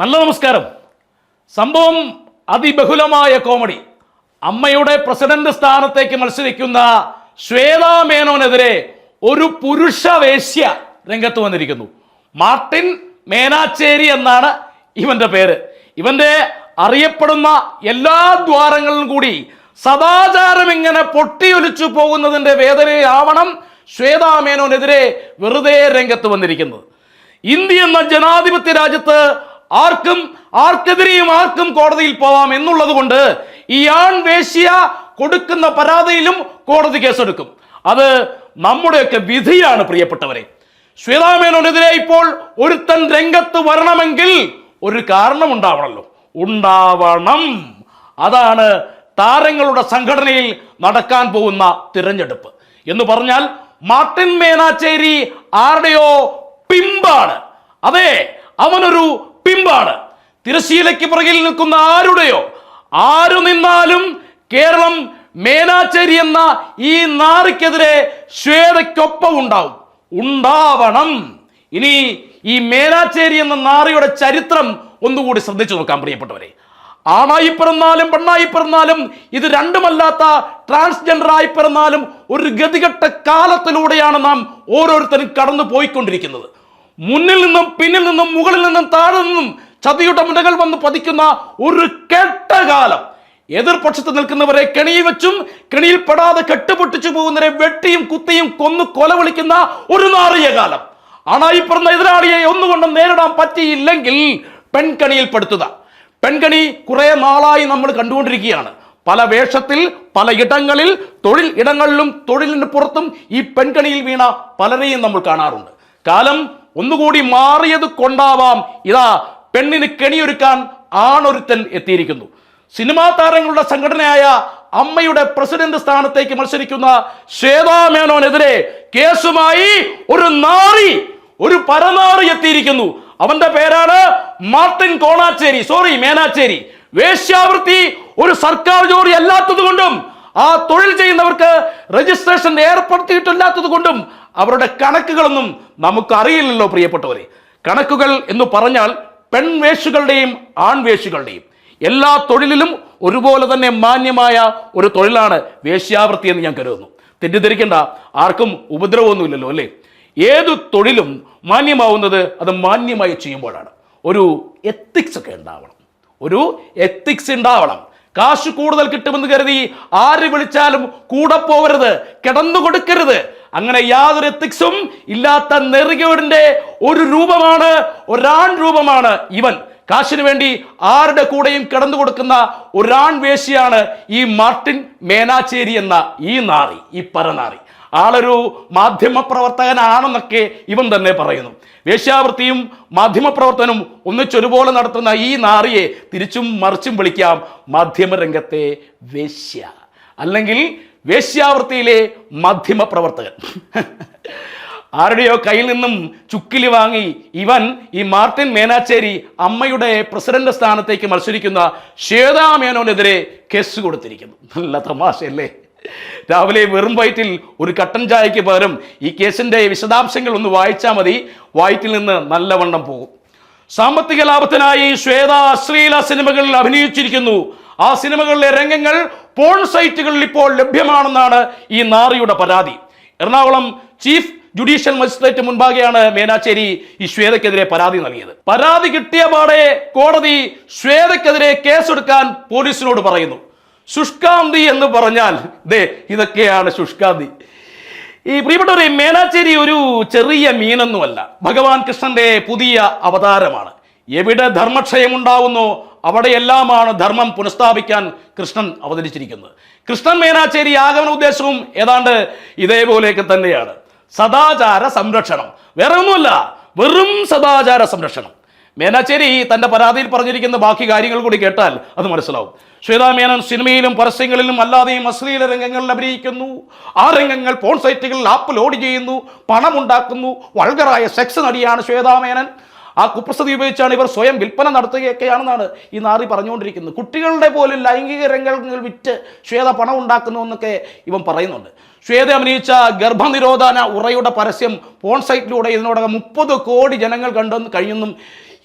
നല്ല നമസ്കാരം. സംഭവം അതിബഹുലമായ കോമഡി. അമ്മയുടെ പ്രസിഡന്റ് സ്ഥാനത്തേക്ക് മത്സരിക്കുന്ന ശ്വേതാ മേനോനെതിരെ ഒരു പുരുഷ വേശ്യ രംഗത്ത് വന്നിരിക്കുന്നു. മാർട്ടിൻ മേനാച്ചേരി എന്നാണ് ഇവന്റെ പേര്. ഇവന്റെ അറിയപ്പെടുന്ന എല്ലാ ദ്വാരങ്ങളിലും കൂടി സദാചാരം ഇങ്ങനെ പൊട്ടിയൊലിച്ചു പോകുന്നതിന്റെ വേദനയാവണം ശ്വേതാ മേനോനെതിരെ വെറുതെ രംഗത്ത് വന്നിരിക്കുന്നത്. ഇന്ത്യ എന്ന ജനാധിപത്യ രാജ്യത്ത് ആർക്കും ആർക്കെതിരെയും ആർക്കും കോടതിയിൽ പോവാം എന്നുള്ളത് കൊണ്ട് ഈ ആൺ വേശ്യ കൊടുക്കുന്ന പരാതിയിലും കോടതി കേസെടുക്കും. അത് നമ്മുടെയൊക്കെ വിധിയാണ് പ്രിയപ്പെട്ടവരെ. ശ്വേതാമേനോനെതിരെ ഇപ്പോൾ ഒരുത്തൻ രംഗത്ത് വരണമെങ്കിൽ ഒരു കാരണം ഉണ്ടാവണമല്ലോ ഉണ്ടാവണം. അതാണ് താരങ്ങളുടെ സംഘടനയിൽ നടക്കാൻ പോകുന്ന തിരഞ്ഞെടുപ്പ്. എന്ന് പറഞ്ഞാൽ മാർട്ടിൻ മേനാച്ചേരി ആരുടെയോ പിമ്പാണ്. അതെ അവനൊരു പിമ്പാണ് തിരശീലയ്ക്ക് പുറകിൽ നിൽക്കുന്ന ആരുടെയോ? ആരു നിന്നാലും കേരളം മേനാച്ചേരി എന്ന ഈ നാറിക്കെതിരെ ശ്വേതയ്ക്കൊപ്പം ഉണ്ടാവും. ഉണ്ടാവണം. ഇനി ഈ മേനാച്ചേരി എന്ന നാറിയുടെ ചരിത്രം ഒന്നുകൂടി ശ്രദ്ധിച്ചു നോക്കാൻ പ്രിയപ്പെട്ടവരെ. ആണായി പിറന്നാലും പെണ്ണായി പിറന്നാലും ഇത് രണ്ടുമല്ലാത്ത ട്രാൻസ്ജെൻഡർ ആയി പിറന്നാലും ഒരു ഗതികെട്ട കാലത്തിലൂടെയാണ് നാം ഓരോരുത്തരും കടന്നു പോയിക്കൊണ്ടിരിക്കുന്നത് മുന്നിൽ നിന്നും പിന്നിൽ നിന്നും മുകളിൽ നിന്നും താഴെ നിന്നും ചതിയുടെ മുനകൾ വന്ന് പതിക്കുന്ന ഒരു കെട്ട കാലം. എതിർപക്ഷത്ത് നിൽക്കുന്നവരെ കെണിയിൽ വെച്ചും കെണിയിൽ പെടാതെ കെട്ടുപൊട്ടിച്ചു പോകുന്നവരെ വെട്ടിയും കുത്തിയും കൊന്നു കൊല വിളിക്കുന്ന ഒരു നാറിയ കാലം. ആണായി പിറന്ന എതിരാളിയെ ഒന്നുകൊണ്ടും നേരിടാൻ പറ്റിയില്ലെങ്കിൽ പെൺകണിയിൽ പെടുത്തുക. പെൺകണി കുറെ നാളായി നമ്മൾ കണ്ടുകൊണ്ടിരിക്കുകയാണ്. പല വേഷത്തിൽ പല ഇടങ്ങളിൽ തൊഴിൽ ഇടങ്ങളിലും തൊഴിലിന് പുറത്തും ഈ പെൺകണിയിൽ വീണ പലരെയും നമ്മൾ കാണാറുണ്ട്. കാലം ഒന്നുകൂടി മാറിയത് കൊണ്ടാവാം. ഇതാ പെണ്ണിന് കെണിയൊരുക്കാൻ ആണൊരുത്തൻ എത്തിയിരിക്കുന്നു. സിനിമാ താരങ്ങളുടെ സംഘടനയായ അമ്മയുടെ പ്രസിഡന്റ് സ്ഥാനത്തേക്ക് മത്സരിക്കുന്ന ശ്വേതാ മേനോനെതിരെ കേസുമായി ഒരു നാറി ഒരു പരനാറി എത്തിയിരിക്കുന്നു. അവന്റെ പേരാണ് മാർട്ടിൻ കോണാച്ചേരി. സോറി മേനാച്ചേരി. വേശ്യാവൃത്തി ഒരു സർക്കാർ ജോലി അല്ലാത്തത് കൊണ്ടും ആ തൊഴിൽ ചെയ്യുന്നവർക്ക് രജിസ്ട്രേഷൻ ഏർപ്പെടുത്തിയിട്ടില്ലാത്തത് കൊണ്ടും അവരുടെ കണക്കുകളൊന്നും നമുക്കറിയില്ലല്ലോ പ്രിയപ്പെട്ടവരെ. കണക്കുകൾ എന്ന് പറഞ്ഞാൽ പെൺവേഷുകളുടെയും ആൺവേഷുകളുടെയും. എല്ലാ തൊഴിലിലും ഒരുപോലെ തന്നെ മാന്യമായ ഒരു തൊഴിലാണ് വേശ്യാവൃത്തി എന്ന് ഞാൻ കരുതുന്നു. തെറ്റിദ്ധരിക്കേണ്ട ആർക്കും ഉപദ്രവമൊന്നുമില്ലല്ലോ അല്ലേ? ഏത് തൊഴിലും മാന്യമാവുന്നത് അത് മാന്യമായി ചെയ്യുമ്പോഴാണ്. ഒരു എത്തിക്സ് ഒക്കെ ഉണ്ടാവണം. ഒരു എത്തിക്സ് ഉണ്ടാവണം. കാശ് കൂടുതൽ കിട്ടുമെന്ന് കരുതി ആര് വിളിച്ചാലും കൂടെ പോവരുത് കിടന്നു കൊടുക്കരുത് അങ്ങനെ യാതൊരു എത്തിക്സും ഇല്ലാത്ത നെറുകേടിന്റെ ഒരു രൂപമാണ് ഒരാൺ രൂപമാണ് ഇവൻ. കാശിനു വേണ്ടി ആരുടെ കൂടെയും കിടന്നു കൊടുക്കുന്ന ഒരാൺ വേശിയാണ് ഈ മാർട്ടിൻ മേനാച്ചേരി എന്ന ഈ നാറി ഈ പരനാറി. ആളൊരു മാധ്യമപ്രവർത്തകനാണെന്നൊക്കെ ഇവൻ തന്നെ പറയുന്നു. വേശ്യാവൃത്തിയും മാധ്യമപ്രവർത്തനവും ഒന്നിച്ചൊരുപോലെ നടത്തുന്ന ഈ നാറിയെ തിരിച്ചും മറിച്ചും വിളിക്കാം മാധ്യമരംഗത്തെ വേശ്യ. അല്ലെങ്കിൽ വേശ്യാവൃത്തിയിലെ മാധ്യമപ്രവർത്തകൻ ആരുടെയോ കയ്യിൽ നിന്നും ചുക്കിലി വാങ്ങി ഇവൻ ഈ മാർട്ടിൻ മേനാച്ചേരി അമ്മയുടെ പ്രസിഡന്റ് സ്ഥാനത്തേക്ക് മത്സരിക്കുന്ന ശ്വേതാ മേനോനെതിരെ കേസ് കൊടുത്തിരിക്കുന്നു. നല്ല തമാശയല്ലേ? രാവിലെ വെറും വയറ്റിൽ ഒരു കട്ടൻ ചായയ്ക്ക് പകരം ഈ കേസിന്റെ വിശദാംശങ്ങൾ ഒന്ന് വായിച്ചാൽ മതി. വയറ്റിൽ നിന്ന് നല്ലവണ്ണം പോകും. സാമ്പത്തിക ലാഭത്തിനായി ശ്വേത അശ്ലീല സിനിമകളിൽ അഭിനയിച്ചിരിക്കുന്നു ആ സിനിമകളിലെ രംഗങ്ങൾ പോൺ സൈറ്റുകളിൽ ഇപ്പോൾ ലഭ്യമാണെന്നാണ് ഈ നാറിയുടെ പരാതി. എറണാകുളം ചീഫ് ജുഡീഷ്യൽ മജിസ്ട്രേറ്റ് മുൻപാകെയാണ് മേനാച്ചേരി ഈ ശ്വേതയ്ക്കെതിരെ പരാതി നൽകിയത്. പരാതി കിട്ടിയ പാടെ കോടതി ശ്വേതയ്ക്കെതിരെ കേസെടുക്കാൻ പോലീസിനോട് പറയുന്നു. ശുഷ്കാന്തി എന്ന് പറഞ്ഞാൽ ദേ ഇതൊക്കെയാണ് ശുഷ്കാന്തി. ഈ പ്രിയപ്പെട്ടവരെ മേനാച്ചേരി ഒരു ചെറിയ മീനൊന്നുമല്ല. ഭഗവാൻ കൃഷ്ണന്റെ പുതിയ അവതാരമാണ്. എവിടെ ധർമ്മക്ഷയം ഉണ്ടാവുന്നോ അവിടെയെല്ലാമാണ് ധർമ്മം പുനഃസ്ഥാപിക്കാൻ കൃഷ്ണൻ അവതരിച്ചിരിക്കുന്നത്. കൃഷ്ണൻ മേനാച്ചേരി ആഗമന ഉദ്ദേശവും ഏതാണ്ട് ഇതേപോലെയൊക്കെ തന്നെയാണ്. സദാചാര സംരക്ഷണം. വേറെ ഒന്നുമല്ല വെറും സദാചാര സംരക്ഷണം. മേനാച്ചേരി തന്റെ പരാതിയിൽ പറഞ്ഞിരിക്കുന്ന ബാക്കി കാര്യങ്ങൾ കൂടി കേട്ടാൽ അത് മനസ്സിലാവും. ശ്വേതാ മേനൻ സിനിമയിലും പരസ്യങ്ങളിലും അല്ലാതെയും അശ്ലീല രംഗങ്ങളിൽ അഭിനയിക്കുന്നു. ആ രംഗങ്ങൾ പോൺ സൈറ്റുകളിൽ ആപ്പ് ലോഡ് ചെയ്യുന്നു പണമുണ്ടാക്കുന്നു. വൾഗറായ സെക്സ് നടിയാണ് ശ്വേതാ മേനൻ. ആ കുപ്രസ്ഥിതി ഉപയോഗിച്ചാണ് ഇവർ സ്വയം വിൽപ്പന നടത്തുകയൊക്കെയാണെന്നാണ് ഈ നാറി പറഞ്ഞുകൊണ്ടിരിക്കുന്നത്. കുട്ടികളുടെ പോലും ലൈംഗിക രംഗങ്ങൾ വിറ്റ് ശ്വേത പണം ഉണ്ടാക്കുന്നു എന്നൊക്കെ ഇവൻ പറയുന്നുണ്ട്. ശ്വേത അഭിനയിച്ച ഗർഭനിരോധന ഉറയുടെ പരസ്യം പോൺ സൈറ്റിലൂടെ ഇതിനോടകം മുപ്പത് കോടി ജനങ്ങൾ കണ്ടെന്ന് കഴിയുന്നും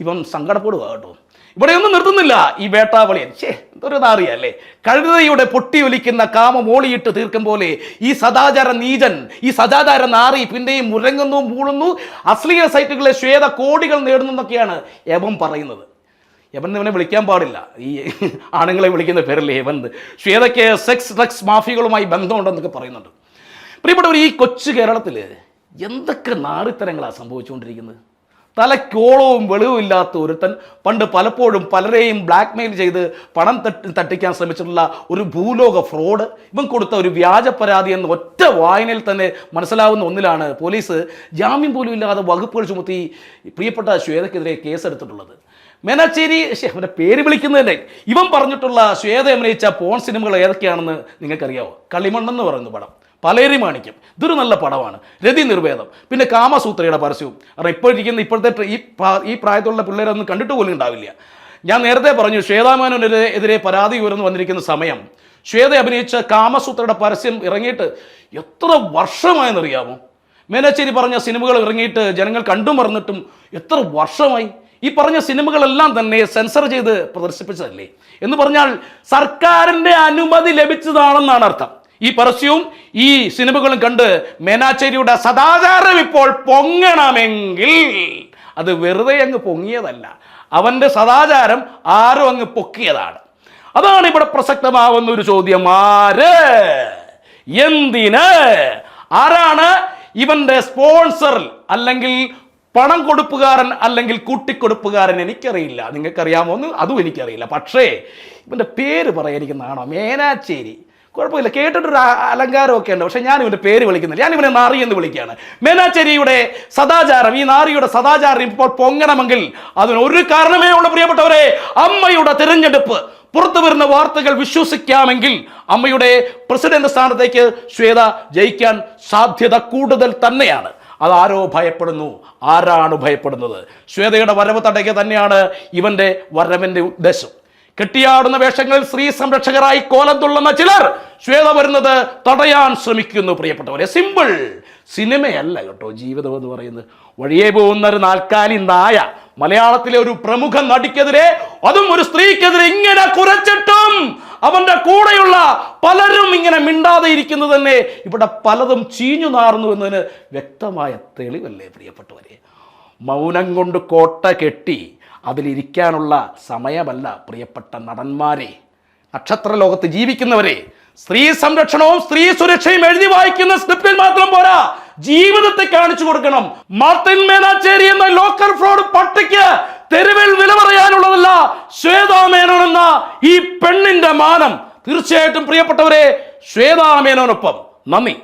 ഇവൻ സങ്കടപ്പെടുക കേട്ടോ. ഇവിടെ ഒന്നും നിർത്തുന്നില്ല. ഈ വേട്ടാവളിയൻ. ഛേ എന്തൊരു നാറിയല്ലേ കഴുതയുടെ പൊട്ടി ഒലിക്കുന്ന കാമ മോളിയിട്ട് തീർക്കും പോലെ ഈ സദാചാര നീചൻ ഈ സദാചാര നാറി പിന്നെയും മുരങ്ങുന്നു മൂളുന്നു. അശ്ലീല സൈറ്റുകളെ ശ്വേത കോടികൾ നേടുന്നു എന്നൊക്കെയാണ് യവൻ പറയുന്നത്. യവൻ ഇവനെ വിളിക്കാൻ പാടില്ല. ഈ ആണുങ്ങളെ വിളിക്കുന്ന പേരല്ലേ യവൻ ശ്വേതയ്ക്ക് സെക്സ് ഡ്രഗ്സ് മാഫിയകളുമായി ബന്ധമുണ്ടെന്നൊക്കെ പറയുന്നുണ്ട്. പ്രിയപ്പെട്ടവർ ഈ കൊച്ചു കേരളത്തിൽ എന്തൊക്കെ നാറിത്തരങ്ങളാണ് സംഭവിച്ചുകൊണ്ടിരിക്കുന്നത്? തലക്കോളവും വെളിവും ഇല്ലാത്ത ഒരുത്തൻ പണ്ട് പലപ്പോഴും പലരെയും ബ്ലാക്ക് മെയിൽ ചെയ്ത് പണം തട്ടി തട്ടിക്കാൻ ശ്രമിച്ചിട്ടുള്ള ഒരു ഭൂലോക ഫ്രോഡ് ഇവൻ കൊടുത്ത ഒരു വ്യാജ പരാതി എന്ന ഒറ്റ വായനയിൽ തന്നെ മനസ്സിലാവുന്ന ഒന്നിലാണ് പോലീസ് ജാമ്യം പോലും ഇല്ലാതെ വകുപ്പുകൾ ചുമത്തി പ്രിയപ്പെട്ട ശ്വേതയ്ക്കെതിരെ കേസെടുത്തിട്ടുള്ളത്. മേനാച്ചേരി അവന്റെ പേര് വിളിക്കുന്നതിന്റെ ഇവൻ പറഞ്ഞിട്ടുള്ള ശ്വേത അഭിനയിച്ച പോൺ സിനിമകൾ ഏതൊക്കെയാണെന്ന് നിങ്ങൾക്കറിയാവോ? കളിമണ്ണെന്ന് പറയുന്ന പടം. പലേരി മാണിക്യം ഇതൊരു നല്ല പടമാണ്. രതി നിർവേദം. പിന്നെ കാമസൂത്രയുടെ പരസ്യവും. കാരണം ഇപ്പോഴിരിക്കുന്ന ഇപ്പോഴത്തെ ഈ ഈ പ്രായത്തിലുള്ള പിള്ളേരൊന്നും കണ്ടിട്ട് പോലും ഉണ്ടാവില്ല. ഞാൻ നേരത്തെ പറഞ്ഞു ശ്വേതാമാനോനെതിരെ എതിരെ പരാതി ഉയർന്നു വന്നിരിക്കുന്ന സമയം. ശ്വേത അഭിനയിച്ച കാമസൂത്രയുടെ പരസ്യം ഇറങ്ങിയിട്ട് എത്ര വർഷമായെന്നറിയാമോ? മേനച്ചേരി പറഞ്ഞ സിനിമകൾ ഇറങ്ങിയിട്ട് ജനങ്ങൾ കണ്ടും മറന്നിട്ടും എത്ര വർഷമായി? ഈ പറഞ്ഞ സിനിമകളെല്ലാം തന്നെ സെൻസർ ചെയ്ത് പ്രദർശിപ്പിച്ചതല്ലേ? എന്ന് പറഞ്ഞാൽ സർക്കാരിന്റെ അനുമതി ലഭിച്ചതാണെന്നാണ് അർത്ഥം. ഈ പരസ്യവും ഈ സിനിമകളും കണ്ട് മേനാച്ചേരിയുടെ സദാചാരം ഇപ്പോൾ പൊങ്ങണമെങ്കിൽ അത് വെറുതെ അങ്ങ് പൊങ്ങിയതല്ല. അവന്റെ സദാചാരം ആരും അങ്ങ് പൊക്കിയതാണ്. അതാണ് ഇവിടെ പ്രസക്തമാവുന്ന ഒരു ചോദ്യം. ആര്? എന്തിന്? ആരാണ് ഇവന്റെ സ്പോൺസർ അല്ലെങ്കിൽ പണം കൊടുപ്പുകാരൻ അല്ലെങ്കിൽ കൂട്ടിക്കൊടുപ്പുകാരൻ എനിക്കറിയില്ല. നിങ്ങൾക്കറിയാമോ എന്ന് അതും എനിക്കറിയില്ല. പക്ഷേ ഇവന്റെ പേര് നാണോ മേനാച്ചേരി. കുഴപ്പമില്ല. കേട്ടിട്ടൊരു അലങ്കാരമൊക്കെ ഉണ്ട്. പക്ഷെ ഞാൻ ഇവന്റെ പേര് വിളിക്കുന്നില്ല. ഞാൻ ഇവനെ നാറി എന്ന് വിളിക്കുകയാണ്. മേനാച്ചേരിയുടെ സദാചാരം ഈ നാറിയുടെ സദാചാരം ഇപ്പോൾ പൊങ്ങണമെങ്കിൽ അതിന് ഒരു കാരണമേ ഉള്ളൂ പ്രിയപ്പെട്ടവരെ. അമ്മയുടെ തിരഞ്ഞെടുപ്പ്. പുറത്തു വരുന്ന വാർത്തകൾ വിശ്വസിക്കാമെങ്കിൽ അമ്മയുടെ പ്രസിഡന്റ് സ്ഥാനത്തേക്ക് ശ്വേത ജയിക്കാൻ സാധ്യത കൂടുതൽ തന്നെയാണ്. അതാരോ ഭയപ്പെടുന്നു. ആരാണ് ഭയപ്പെടുന്നത്? ശ്വേതയുടെ വരവ് തടയുക തന്നെയാണ് ഇവന്റെ വരവിന്റെ ഉദ്ദേശം. കെട്ടിയാടുന്ന വേഷങ്ങളിൽ സ്ത്രീ സംരക്ഷകരായി കോലം തുള്ളുന്ന ചിലർ ശ്വേത വരുന്നത് തടയാൻ ശ്രമിക്കുന്നു പ്രിയപ്പെട്ടവരെ. സിമ്പിൾ സിനിമയല്ല കേട്ടോ ജീവിതം എന്ന് പറയുന്നത്. വഴിയെ പോകുന്ന ഒരു നാൽക്കാലി നായ മലയാളത്തിലെ ഒരു പ്രമുഖ നടിക്കെതിരെ അതും ഒരു സ്ത്രീക്കെതിരെ ഇങ്ങനെ കുറച്ചിട്ടും അവന്റെ കൂടെയുള്ള പലരും ഇങ്ങനെ മിണ്ടാതെ ഇരിക്കുന്നത് തന്നെ ഇവിടെ പലതും ചീഞ്ഞു നാറുന്നു എന്നതിന് വ്യക്തമായ തെളിവല്ലേ പ്രിയപ്പെട്ടവരെ. മൗനം കൊണ്ട് കോട്ട കെട്ടി അതിലിരിക്കാനുള്ള സമയമല്ല പ്രിയപ്പെട്ട നടന്മാരെ. നക്ഷത്ര ലോകത്ത് ജീവിക്കുന്നവരെ സ്ത്രീ സംരക്ഷണവും സ്ത്രീ സുരക്ഷയും എഴുതി വായിക്കുന്ന സ്ക്രിപ്റ്റിൽ മാത്രം പോരാ. ജീവിതത്തെ കാണിച്ചു കൊടുക്കണം. മാർട്ടിൻ മേനാച്ചേരി എന്ന ലോക്കൽ ഫ്രോഡ് പട്ടിക്ക് തെരുവിൽ വില പറയാനുള്ളതല്ല ശ്വേതാമേനോൻ എന്ന ഈ പെണ്ണിന്റെ മാനം. തീർച്ചയായിട്ടും പ്രിയപ്പെട്ടവരെ ശ്വേതാമേനോനൊപ്പം നന്ദി.